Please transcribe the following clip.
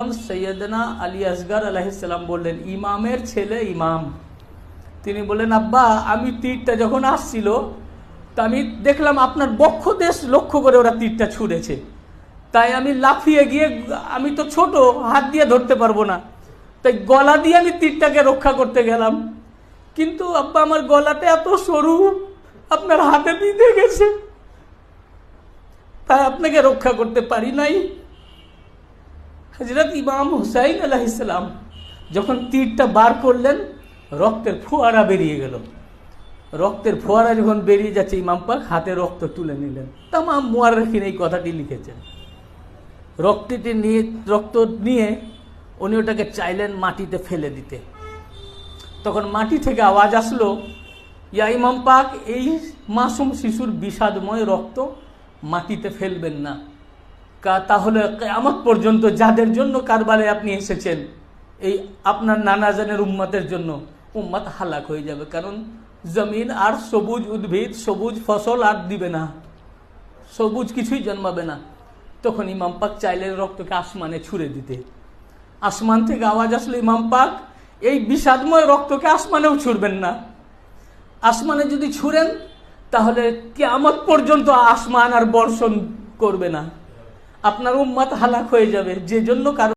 সৈয়দনা আলী আসগার আলাহিসাল্লাম বললেন, ইমামের ছেলে ইমাম। তিনি বললেন, আব্বা, আমি তীরটা যখন আসছিল, তা আমি দেখলাম আপনার বক্ষ দেশ লক্ষ্য করে ওরা তীরটা ছুঁড়েছে। তাই আমি লাফিয়ে গিয়ে, আমি তো ছোট, হাত দিয়ে ধরতে পারব না। তাই গলা দিয়ে আমি তীরটাকে রক্ষা করতে গেলাম। কিন্তু আব্বা, আমার গলাটা এত সরু, আপনার হাতে বিঁধে গেছে। তাই আপনাকে রক্ষা করতে পারি নাই। হজরত ইমাম হুসাইন আলাহিসাল্লাম যখন তীরটা বার করলেন, রক্তের ফোয়ারা বেরিয়ে গেল। রক্তের ফোয়ারা যখন বেরিয়ে যাচ্ছে, ইমাম পাক হাতে রক্ত তুলে নিলেন। তামাম মুয়ারখিন এই কথাটি লিখেছেন। রক্তটি নিয়ে, রক্ত নিয়ে উনি ওটাকে চাইলেন মাটিতে ফেলে দিতে। তখন মাটি থেকে আওয়াজ আসলো, ইয়া ইমাম পাক, এই মাসুম শিশুর বিষাদময় রক্ত মাটিতে ফেলবেন না। তাহলে কেয়ামত পর্যন্ত যাদের জন্য কারবারে আপনি এসেছেন, এই আপনার নানাজানের উম্মতের জন্য উম্মত হালাক হয়ে যাবে। কারণ জমিন আর সবুজ উদ্ভিদ, সবুজ ফসল আর দিবে না। সবুজ কিছুই জন্মাবে না। তখন ইমাম পাক চাইলেন রক্তকে আসমানে ছুঁড়ে দিতে। আসমান থেকে আওয়াজ আসলে ইমাম পাক, এই বিষাদময় রক্তকে আসমানেও ছুড়বেন না। আসমানে যদি ছুঁড়েন, তাহলে কেয়ামত পর্যন্ত আসমান আর বর্ষণ করবে না। আপনার উম্মাত হালাক হয়ে যাবে যে জন্য কারও